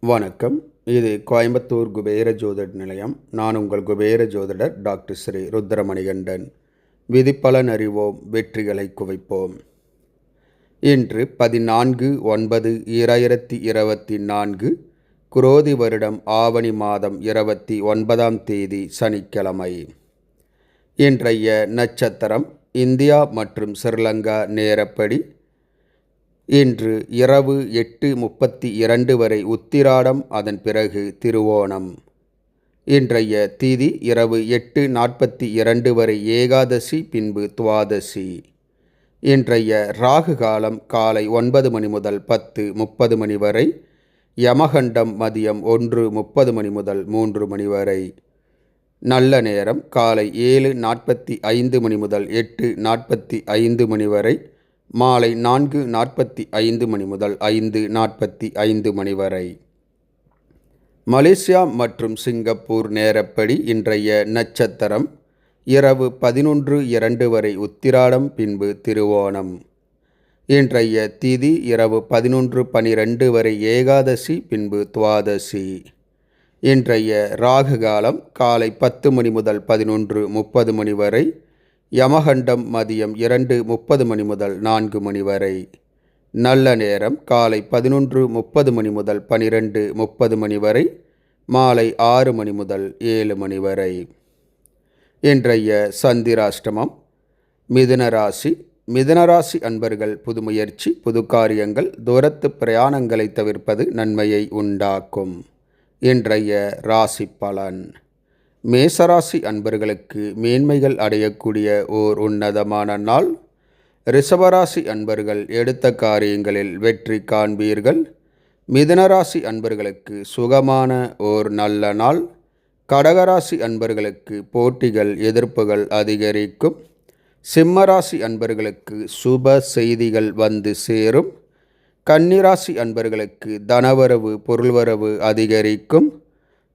வணக்கம். இது கோயம்புத்தூர் குபேர ஜோதிட நிலையம். நான் உங்கள் குபேர ஜோதிடர் டாக்டர் ஸ்ரீ ருத்ரமணிகண்டன். விதிப்பலன் அறிவோம் வெற்றிகளை குவிப்போம். இன்று பதினான்கு ஒன்பது இரண்டாயிரத்தி இருபத்தி நான்கு குரோதி வருடம் ஆவணி மாதம் இருபத்தி ஒன்பதாம் தேதி சனிக்கிழமை. இன்றைய நட்சத்திரம் இந்தியா மற்றும் ஸ்ரீலங்கா நேரப்படி இன்று இரவு எட்டு முப்பத்தி இரண்டு வரை உத்திராடம் அதன் பிறகு திருவோணம். இன்றைய திதி இரவு எட்டு நாற்பத்தி இரண்டு வரை ஏகாதசி பின்பு துவாதசி. இன்றைய ராகு காலம் காலை ஒன்பது மணி முதல் பத்து முப்பது மணி வரை யமகண்டம் மதியம் ஒன்று முப்பது மணி முதல் மூன்று மணி வரை. நல்ல நேரம் காலை ஏழு நாற்பத்தி ஐந்து மணி முதல் எட்டு நாற்பத்தி ஐந்து மணி வரை மாலை நான்கு நாற்பத்தி ஐந்து மணி முதல் ஐந்து நாற்பத்தி ஐந்து மணி வரை. மலேசியா மற்றும் சிங்கப்பூர் நேரப்படி இன்றைய நட்சத்திரம் இரவு பதினொன்று இரண்டு வரை உத்திராடம் பின்பு திருவோணம். இன்றைய திதி இரவு பதினொன்று பனிரெண்டு வரை ஏகாதசி பின்பு துவாதசி. இன்றைய ராகு காலம் காலை பத்து மணி முதல் பதினொன்று முப்பது மணி வரை யமகண்டம் மதியம் இரண்டு முப்பது மணி முதல் நான்கு மணி வரை. நல்ல நேரம் காலை பதினொன்று முப்பது மணி முதல் பனிரெண்டு முப்பது மணி வரை. மாலை ஆறு மணி முதல் ஏழு மணி வரை. இன்றைய சந்திராஷ்டமம். மிதுனராசி மிதுனராசி அன்பர்கள் புது முயற்சி புது காரியங்கள் தூரத்து பிரயாணங்களை தவிர்ப்பது நன்மையை உண்டாக்கும். இன்றைய ராசி பலன். மேசராசி அன்பர்களுக்கு மேன்மைகள் அடையக்கூடிய ஓர் உன்னதமான நாள். ரிஷபராசி அன்பர்கள் எடுத்த காரியங்களில் வெற்றி காண்பீர்கள். மிதனராசி அன்பர்களுக்கு சுகமான ஓர் நல்ல நாள். கடகராசி அன்பர்களுக்கு போட்டிகள் எதிர்ப்புகள் அதிகரிக்கும். சிம்மராசி அன்பர்களுக்கு சுப செய்திகள் வந்து சேரும். கன்னிராசி அன்பர்களுக்கு தனவரவு பொருள்வரவு அதிகரிக்கும்.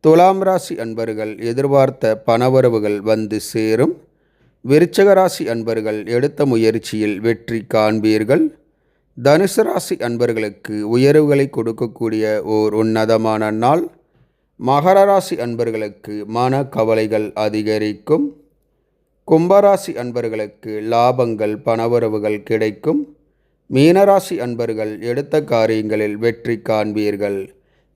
துலாம் ராசி அன்பர்கள் எதிர்பார்த்த பணவரவுகள் வந்து சேரும். விருச்சக ராசி அன்பர்கள் எடுத்த முயற்சியில் வெற்றி காண்பீர்கள். தனுசு ராசி அன்பர்களுக்கு உயர்வுகளை கொடுக்கக்கூடிய ஓர் உன்னதமான நாள். மகர ராசி அன்பர்களுக்கு மன கவலைகள் அதிகரிக்கும். கும்பராசி அன்பர்களுக்கு லாபங்கள் பணவரவுகள் கிடைக்கும். மீனராசி அன்பர்கள் எடுத்த காரியங்களில் வெற்றி காண்பீர்கள்.